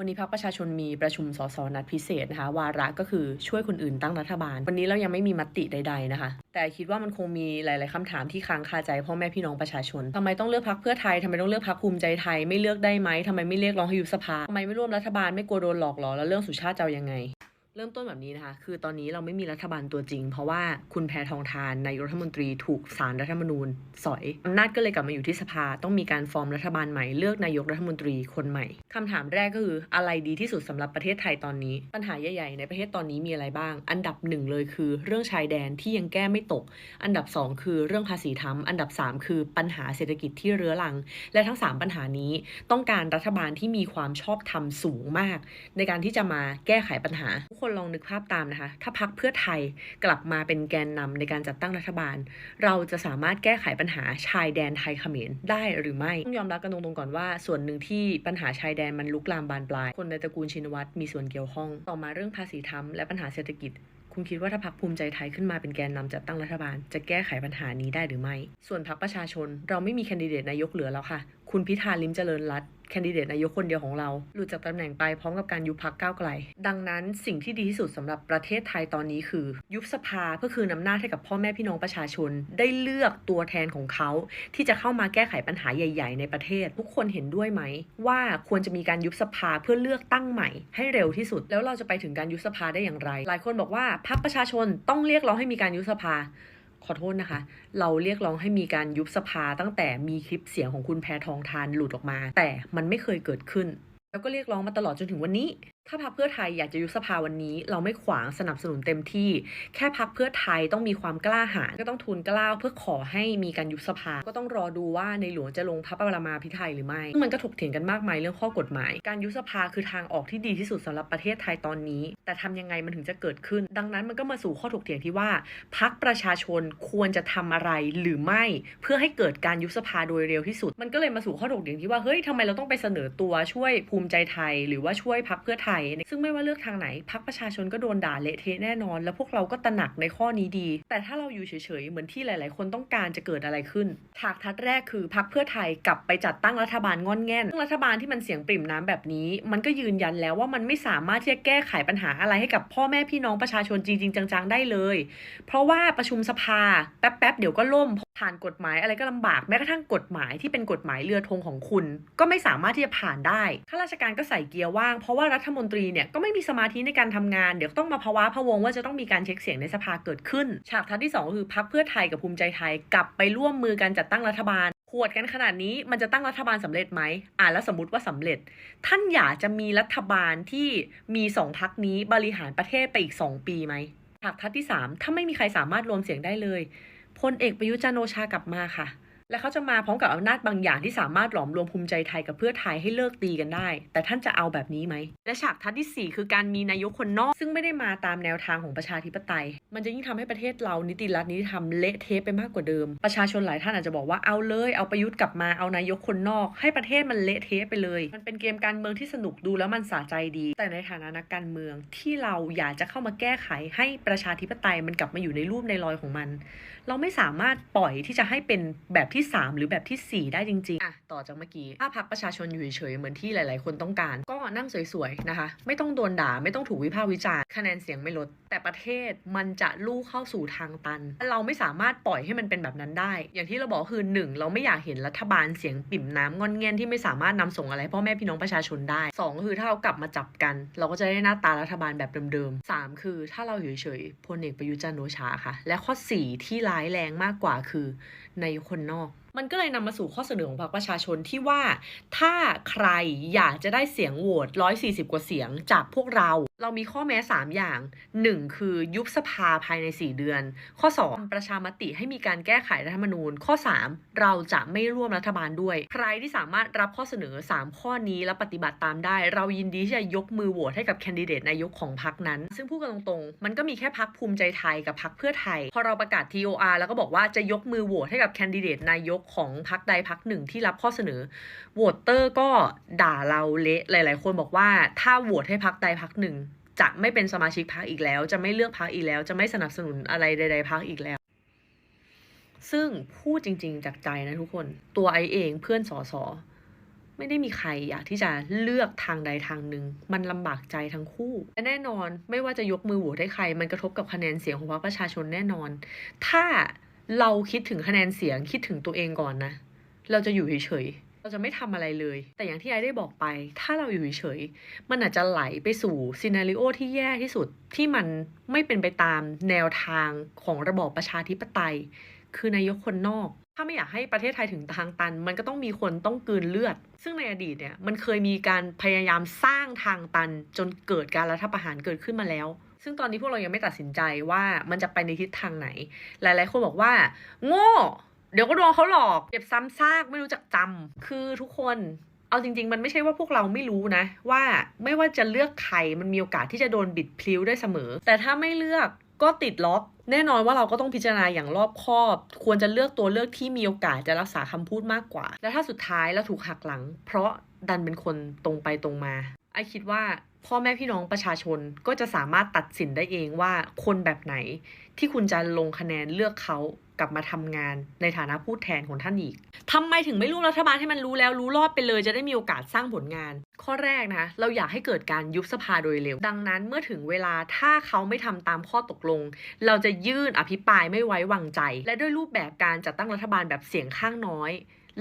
วันนี้พรรคประชาชนมีประชุมสสนัดพิเศษนะคะ วาระก็คือช่วยคนอื่นตั้งรัฐบาล วันนี้เรายังไม่มีมติใด ๆนะคะ แต่คิดว่ามันคงมีหลาย ๆคำถามที่ค้างคาใจพ่อแม่พี่น้องประชาชนทำไมต้องเลือกพรรคเพื่อไทยทำไมต้องเลือกพรรคภูมิใจไทยไม่เลือกได้ไหมทำไมไม่เรียกร้องให้ยุบสภาทำไมไม่ร่วมรัฐบาลไม่กลัวโดนหลอกหรอแล้วเรื่องสุชาติจะยังไง เริ่มต้นแบบนี้นะคะ คือตอนนี้เราไม่มีรัฐบาลตัวจริง เพราะว่าคุณแพทองทานนายรัฐมนตรีถูกสารรัฐธรรมนูญสอยอำนาจก็เลยกลับมาอยู่ที่สภา ต้องมีการฟอร์มรัฐบาลใหม่เลือกนายกรัฐมนตรีคนใหม่คำถามแรกก็คืออะไรดีที่สุดสำหรับประเทศไทยตอนนี้ ปัญหาใหญ่ๆในประเทศตอนนี้มีอะไรบ้าง อันดับหนึ่งเลยคือเรื่องชายแดนที่ยังแก้ไม่ตก อันดับสองคือเรื่องภาษีทำอันดับสามคือปัญหาเศรษฐกิจที่เรื้อรัง และทั้งสามปัญหานี้ ต้องการรัฐบาลที่มีความชอบธรรมสูงมาก ในการที่จะมาแก้ไขปัญหาทุกคนลองนึกภาพตามนะคะ ถ้าพักเพื่อไทยกลับมาเป็นแกนนำในการจัดตั้งรัฐบาล เราจะสามารถแก้ไขปัญหาชายแดนไทยเขมรได้หรือไม่ต้องยอมรับกันตรงๆก่อนว่า ส่วนหนึ่งที่ปัญหาชายแดนมันลุกลามบานปลาย คนในตระกูลชินวัตรมีส่วนเกี่ยวข้อง ต่อมาเรื่องภาษีธรรมและปัญหาเศรษฐกิจคุณคิดว่าถ้าพักภูมิใจไทยขึ้นมาเป็นแกนนำจัดตั้งรัฐบาล จะแก้ไขปัญหานี้ได้หรือไม่ ส่วนพักประชาชน เราไม่มีแคนดิเดตนายกเหลือแล้วค่ะ คุณพิธาลิมเจริญรัต แคนดิเดตนายกคนเดียวของเรา หลุดจากตำแหน่งไปพร้อมกับการยุบพักก้าวไกล ดังนั้นสิ่งที่ดีที่สุดสำหรับประเทศไทยตอนนี้คือ ยุบสภาเพื่อคืนอำนาจให้กับพ่อแม่พี่น้องประชาชน ได้เลือกตัวแทนของเขา ที่จะเข้ามาแก้ไขปัญหาใหญ่ ๆ ในประเทศ ทุกคนเห็นด้วยไหม ว่าควรจะมีการยุบสภาเพื่อเลือกตั้งใหม่ ให้เร็วที่สุด แล้วเราจะไปถึงการยุบสภาได้อย่างไร หลายคนบอกว่าพรรคประชาชนต้องเรียกร้องให้มีการยุบสภา ขอโทษนะคะ เราเรียกร้องให้มีการยุบสภาตั้งแต่มีคลิปเสียงของคุณแพทองทานหลุดออกมา แต่มันไม่เคยเกิดขึ้น แล้วก็เรียกร้องมาตลอดจนถึงวันนี้ ถ้าพรรคเพื่อไทยอยากจะยุบสภาวันนี้ เราไม่ขวางสนับสนุนเต็มที่ แค่พรรคเพื่อไทยต้องมีความกล้าหาญก็ต้องทูลกล้าเพื่อขอให้มีการยุบสภา ก็ต้องรอดูว่าในหลวงจะลงพระบรมาภิไธยหรือไม่ซึ่งมันก็ถกเถียงกันมากมายเรื่องข้อกฎหมาย การยุบสภาคือทางออกที่ดีที่สุดสำหรับประเทศไทยตอนนี้ แต่ทำยังไงมันถึงจะเกิดขึ้น ดังนั้นมันก็มาสู่ข้อถกเถียงที่ว่าพรรคประชาชนควรจะทำอะไรหรือไม่ เพื่อให้เกิดการยุบสภาโดยเร็วที่สุด มันก็เลยมาสู่ข้อถกเถียงที่ว่าเฮ้ยทำไมเราต้องไปเสนอตัวช่วยภูมิใจไทย หรือว่าช่วยพรรคเพื่อไทยซึ่งไม่ว่าเลือกทางไหนพรรคประชาชนก็โดนด่าเละเทะแน่นอน แล้วพวกเราก็ตระหนักในข้อนี้ดี แต่ถ้าเราอยู่เฉยๆ เหมือนที่หลาย ๆ คนต้องการจะเกิดอะไรขึ้น ฉากทัดแรกคือพรรคเพื่อไทยกลับไปจัดตั้งรัฐบาลงอนแง่นซึ่งรัฐบาลที่มันเสียงปริ่มน้ำแบบนี้ มันก็ยืนยันแล้วว่ามันไม่สามารถที่จะแก้ไขปัญหาอะไรให้กับพ่อแม่พี่น้องประชาชนจริง ๆ จัง ๆ ได้เลย เพราะว่าประชุมสภาแป๊บๆเดี๋ยวก็ล่มผ่านกฎหมายอะไรก็ลำบากแม้กระทั่งกฎหมายที่เป็นกฎหมายเรือธงของคุณ ก็ไม่สามารถที่จะผ่านได้ข้าราชการก็ใส่เกียร์ว่างเพราะว่ารัฐมนตรีเนี่ยก็ไม่มีสมาธิในการทำงานเดี๋ยวต้องมาภาวะพะวงว่าจะต้องมีการเช็คเสียงในสภาเกิดขึ้น ฉากทัศน์ที่สองก็คือพักเพื่อไทยกับภูมิใจไทยกลับไปร่วมมือกันจัดตั้งรัฐบาลขวดกันขนาดนี้มันจะตั้งรัฐบาลสำเร็จไหมอ่าแล้วสมมติว่าสำเร็จ ท่านอยากจะมีรัฐบาลที่มีสองพักนี้บริหารประเทศไปอีกสองปีไหมฉากทัศน์ที่สามถ้าไม่มีใครสามารถรวมเสียงได้เลยพลเอกประยุทธ์จันโอชากลับมาค่ะ และเขาจะมาพร้อมกับอำนาจบางอย่างที่สามารถหลอมรวมภูมิใจไทยกับเพื่อไทยให้เลิกตีกันได้ แต่ท่านจะเอาแบบนี้ไหม และฉากทัศน์ที่ 4 คือการมีนายกคนนอก ซึ่งไม่ได้มาตามแนวทางของประชาธิปไตย มันจะยิ่งทำให้ประเทศเรานิติรัฐนิติธรรมเละเทะไปมากกว่าเดิม ประชาชนหลายท่านอาจจะบอกว่าเอาเลยเอาประยุทธ์กลับมาเอานายกคนนอก ให้ประเทศมันเละเทะไปเลย มันเป็นเกมการเมืองที่สนุกดูแล้วมันสะใจดี แต่ในฐานะนักการเมืองที่เราอยากจะเข้ามาแก้ไขให้ประชาธิปไตยมันกลับมาอยู่ในรูปในรอยของมัน เราไม่สามารถปล่อยที่จะให้เป็นแบบที่ 3 หรือแบบที่ 4 ได้จริงๆอะต่อจากเมื่อกี้ถ้าพักประชาชนอยู่เฉยๆเหมือนที่หลาย ๆ คนต้องการ ก็นั่งสวยๆนะคะ ไม่ต้องโดนด่าไม่ต้องถูกวิพากษ์วิจารณ์คะแนนเสียงไม่ลด แต่ประเทศมันจะลู่เข้าสู่ทางตัน เราไม่สามารถปล่อยให้มันเป็นแบบนั้นได้ อย่างที่เราบอกคือหนึ่งเราไม่อยากเห็นรัฐบาลเสียงปิ่มน้ำงอนเงียนที่ไม่สามารถนำส่งอะไรให้พ่อแม่พี่น้องประชาชนได้สองคือถ้าเรากลับมาจับกัน เราก็จะได้หน้าตารัฐบาลแบบเดิมๆสามคือถ้าเราอยู่เฉยๆพลเอกประยุจันทร์โอชาค่ะ และข้อสี่ที่ร้ายแรงมากกว่าคือในคนนอก มันก็เลยนำมาสู่ข้อเสนอของพรรคประชาชนที่ว่าถ้าใครอยากจะได้เสียงโหวต140 กว่าเสียงจากพวกเรา เรามีข้อแม้ 3 อย่าง 1 คือยุบสภาภายใน 4 เดือน ข้อ 2 ประชามติให้มีการแก้ไขรัฐธรรมนูญ ข้อ 3 เราจะไม่ร่วมรัฐบาลด้วย ใครที่สามารถรับข้อเสนอ 3 ข้อนี้และปฏิบัติตามได้ เรายินดีที่จะยกมือโหวตให้กับแคนดิเดตนายกของพรรคนั้น ซึ่งพูดกันตรงๆ มันก็มีแค่พรรคภูมิใจไทยกับพรรคเพื่อไทย พอเราประกาศ TOR แล้วก็บอกว่าจะยกมือโหวตให้กับแคนดิเดตนายกของพรรคใดพรรคหนึ่งที่รับข้อเสนอโหวตเตอร์ก็ด่าเราเละหลาย ๆ คนบอกว่าถ้าโหวตให้พรรคใดพรรคหนึ่ง จะไม่เป็นสมาชิกพรรคอีกแล้ว จะไม่เลือกพรรคอีกแล้ว จะไม่สนับสนุนอะไรใด ๆพรรคอีกแล้ว ซึ่งพูดจริง ๆ จากใจนะทุกคนตัวไอเองเพื่อนสอสอไม่ได้มีใครอยากที่จะเลือกทางใดทางหนึ่ง มันลำบากใจทั้งคู่และแน่นอนไม่ว่าจะยกมือโหวตให้ใคร มันกระทบกับคะแนนเสียงของพรรคประชาชนแน่นอน ถ้า เราคิดถึงคะแนนเสียงคิดถึงตัวเองก่อนนะ เราจะอยู่เฉยๆเราจะไม่ทำอะไรเลย แต่อย่างที่ไอได้บอกไป ถ้าเราอยู่เฉยๆมันอาจจะไหลไปสู่ซีนารีโอที่แย่ที่สุดที่มันไม่เป็นไปตามแนวทางของระบอบประชาธิปไตย คือนายกคนนอกถ้าไม่อยากให้ประเทศไทยถึงทางตัน มันก็ต้องมีคนต้องกืนเลือด ซึ่งในอดีตเนี่ยมันเคยมีการพยายามสร้างทางตัน จนเกิดการรัฐประหารเกิดขึ้นมาแล้ว ซึ่งตอนนี้พวกเรายังไม่ตัดสินใจว่ามันจะไปในทิศทางไหน หลายๆคนบอกว่า โง่ เดี๋ยวก็โดนเขาหลอกเจ็บซ้ำซากไม่รู้จักจำคือทุกคนเอาจริง ๆ มันไม่ใช่ว่าพวกเราไม่รู้นะ ว่าไม่ว่าจะเลือกใครมันมีโอกาสที่จะโดนบิดพลิ้วได้เสมอ แต่ถ้าไม่เลือกก็ติดล็อก แน่นอนว่าเราก็ต้องพิจารณาอย่างรอบคอบ ควรจะเลือกตัวเลือกที่มีโอกาสจะรักษาคำพูดมากกว่า และถ้าสุดท้ายเราถูกหักหลัง เพราะดันเป็นคนตรงไปตรงมา ไอคิดว่าพ่อแม่พี่น้องประชาชนก็จะสามารถตัดสินได้เองว่าคนแบบไหนที่คุณจะลงคะแนนเลือกเขากลับมาทำงานในฐานะผู้แทนของท่านอีกทำไมถึงไม่ร่วมรัฐบาลให้มันรู้แล้วรู้รอดไปเลย จะได้มีโอกาสสร้างผลงาน ข้อแรกนะ เราอยากให้เกิดการยุบสภาโดยเร็ว ดังนั้นเมื่อถึงเวลาถ้าเขาไม่ทำตามข้อตกลง เราจะยื่นอภิปรายไม่ไว้วางใจ และด้วยรูปแบบการจัดตั้งรัฐบาลแบบเสียงข้างน้อย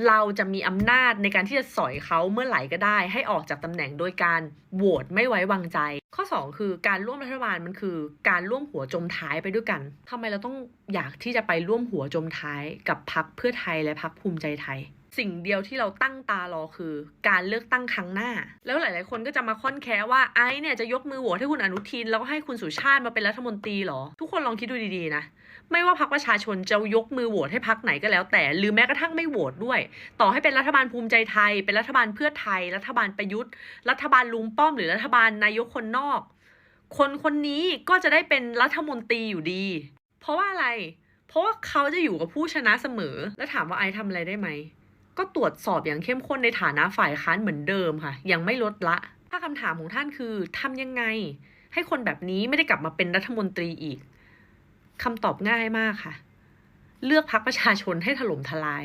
เราจะมีอำนาจในการที่จะสอยเขาเมื่อไหร่ก็ได้ ให้ออกจากตำแหน่งโดยการโหวตไม่ไว้วางใจ ข้อ 2 คือการร่วมรัฐบาลมันคือ การร่วมหัวจมท้ายไปด้วยกันทำไมเราต้องอยากที่จะไปร่วมหัวจมท้ายกับพักเพื่อไทยและพักภูมิใจไทย สิ่งเดียวที่เราตั้งตารอคือ การเลือกตั้งครั้งหน้า แล้วหลาย ๆ คนก็จะมาค่อนแค้ว่าไอ้เนี่ยจะยกมือโหวตให้คุณอนุทิน แล้วก็ให้คุณสุชาติมาเป็นรัฐมนตรีหรอ ทุกคนลองคิดดูดี ๆ นะ ไม่ว่าพักประชาชนจะยกมือโหวตให้พักไหนก็แล้ว แต่ หรือแม้กระทั่งไม่โหวตด้วย ต่อให้เป็นรัฐบาลภูมิใจไทย เป็นรัฐบาลเพื่อไทย รัฐบาลประยุทธ์ รัฐบาลลุงป้อม หรือรัฐบาลนายกคนนอก คนคนนี้ก็จะได้เป็นรัฐมนตรีอยู่ดี เพราะว่าอะไร เพราะว่าเขาจะอยู่กับผู้ชนะเสมอ แล้วถามว่าไอซ์ทำอะไรได้ไหม ก็ตรวจสอบอย่างเข้มข้นในฐานะฝ่ายค้านเหมือนเดิมค่ะ ยังไม่ลดละ ถ้าคำถามของท่านคือทำยังไง ให้คนแบบนี้ไม่ได้กลับมาเป็นรัฐมนตรีอีกคำตอบง่ายมากค่ะ เลือกพักประชาชนให้ถล่มทลาย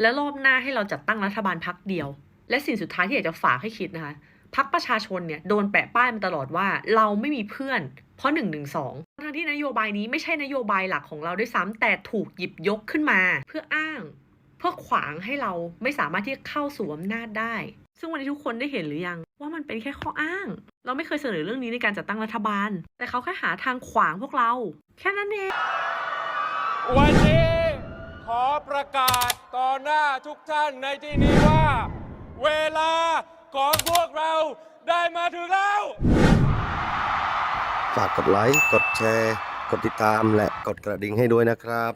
และรอบหน้าให้เราจัดตั้งรัฐบาลพักเดียว และสิ่งสุดท้ายที่อยากจะฝากให้คิดนะคะพักประชาชนเนี่ยโดนแปะป้ายมาตลอดว่าเราไม่มีเพื่อน เพราะหนึ่งหนึ่งสองทั้งที่นโยบายนี้ไม่ใช่นโยบายหลักของเราด้วยซ้ำแต่ถูกหยิบยกขึ้นมา เพื่ออ้าง เพื่อขวางให้เราไม่สามารถที่จะเข้าสู่อำนาจได้ ซึ่งวันนี้ทุกคนได้เห็นหรือยัง ว่ามันเป็นแค่ข้ออ้าง เราไม่เคยเสนอเรื่องนี้ในการจัดตั้งรัฐบาล แต่เขาแค่หาทางขวางพวกเรา แค่นั้นเอง วันนี้ขอประกาศต่อหน้าทุกท่านในที่นี้ว่า เวลาของพวกเราได้มาถึงแล้ว ฝากกดไลค์ กดแชร์ กดติดตามและกดกระดิ่งให้ด้วยนะครับ